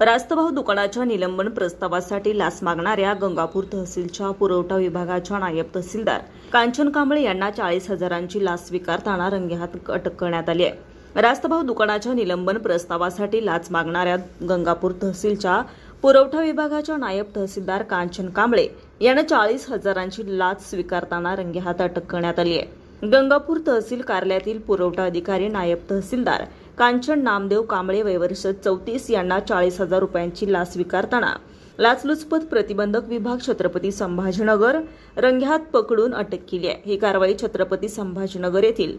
रास्तभाव दुकानाच्या निलंबन प्रस्तावासाठी लाच मागणाऱ्या गंगापूर तहसीलच्या पुरवठा विभागाच्या नायब तहसीलदार कांचन कांबळे यांना चाळीस हजारांची लाच स्वीकारताना रंगेहात अटक करण्यात आली आहे. रास्तभाव दुकानाच्या निलंबन प्रस्तावासाठी लाच मागणाऱ्या गंगापूर तहसीलच्या पुरवठा विभागाच्या नायब तहसीलदार कांचन कांबळे यांना चाळीस हजारांची लाच स्वीकारताना रंगेहात अटक करण्यात आली आहे. गंगापूर तहसील कार्यालयातील पुरवठा अधिकारी नायब तहसीलदार कांचन नामदेव कांबळे वयवर्ष चौतीस यांना चाळीस हजार रुपयांची लाच स्वीकारताना लाचलुचपत प्रतिबंधक विभाग छत्रपती संभाजीनगर रंग्यात पकडून अटक केली आहे. ही कारवाई छत्रपती संभाजीनगर येथील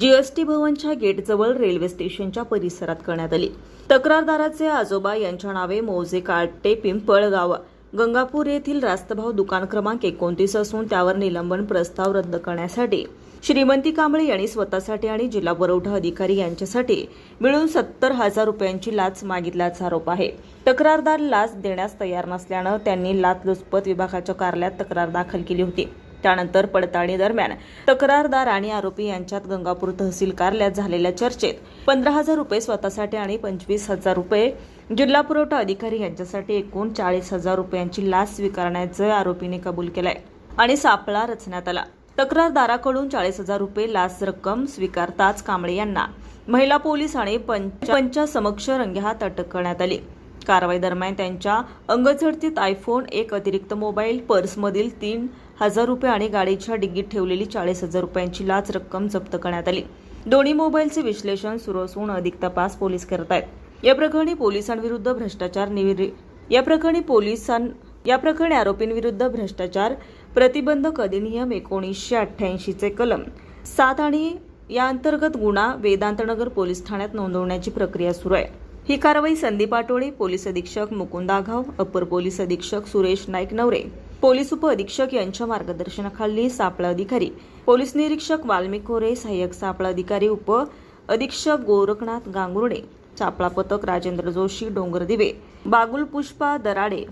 जीएसटी भवनच्या गेटजवळ रेल्वे स्टेशनच्या परिसरात करण्यात आली. तक्रारदाराचे आजोबा यांच्या नावे मौजे काटे पिंपळगाव गंगापूर येथील रास्तभाव दुकान क्रमांक एकोणतीस असून त्यावर निलंबन प्रस्ताव रद्द करण्यासाठी श्रीमंती कांबळे यांनी स्वतःसाठी आणि जिल्हा पुरवठा अधिकारी यांच्यासाठी मिळून सत्तर हजार रुपयांची लाच मागितल्याचा आरोप आहे. तक्रारदार लाच देण्यास तयार नसल्यानं त्यांनी लाचलुचपत विभागाच्या कार्यालयात तक्रार दाखल केली होती. त्यानंतर पडताळणी दरम्यान तक्रारदार आणि आरोपी यांच्यात गंगापूर तहसील कार्यालयात झालेल्या चर्चेत पंधरा हजार रुपये स्वतःसाठी आणि पंचवीस हजार रुपये जिल्हा पुरवठा अधिकारी यांच्यासाठी एकूण चाळीस हजार रुपयांची लाच स्वीकारण्याचं आरोपीने कबूल केलंय आणि सापळा रचण्यात आला. तक्रारदाराकडून चाळीस हजार रुपये लाच रक्कम स्वीकारताच कांबळे यांना महिला पोलीस आणि पंच पंचासमक्ष रंगेहात अटक करण्यात आली. कारवाई दरम्यान त्यांच्या अंगझडतीत आयफोन एक अतिरिक्त मोबाईल पर्समधील तीन हजार रुपये आणि गाडीच्या डिग्गीत ठेवलेली चाळीस हजार रुपयांची लाच रक्कम जप्त करण्यात आली. दोन्ही मोबाईलचे विश्लेषण सुरू असून अधिक तपास पोलीस करत आहेत. या प्रकरणी पोलिसांविरुद्ध भ्रष्टाचार निविर या प्रकरणी पोलिसां या प्रकरणी आरोपींविरुद्ध भ्रष्टाचार प्रतिबंधक अधिनियम एकोणीसशे अठ्ठ्याऐंशीचे कलम सात आणि या अंतर्गत गुन्हा वेदांतनगर पोलीस ठाण्यात नोंदवण्याची प्रक्रिया सुरू आहे. ही कारवाई संदीप आठवडे पोलीस अधीक्षक मुकुंद आघाव अपर पोलीस अधीक्षक सुरेश नाईक नवरे पोलीस उप अधीक्षक यांच्या मार्गदर्शनाखाली सापळा अधिकारी पोलीस निरीक्षक वाल्मिक कोरे सहाय्यक सापळा अधिकारी उप अधीक्षक गोरखनाथ गांगुर्डे सापळा पथक राजेंद्र जोशी डोंगरदिवे बागुल पुष्पा दराडे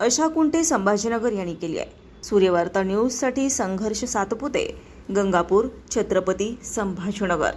अशा कुंटे संभाजीनगर यांनी केली आहे. सूर्यवार्ता न्यूजसाठी संघर्ष सातपुते गंगापूर छत्रपती संभाजीनगर.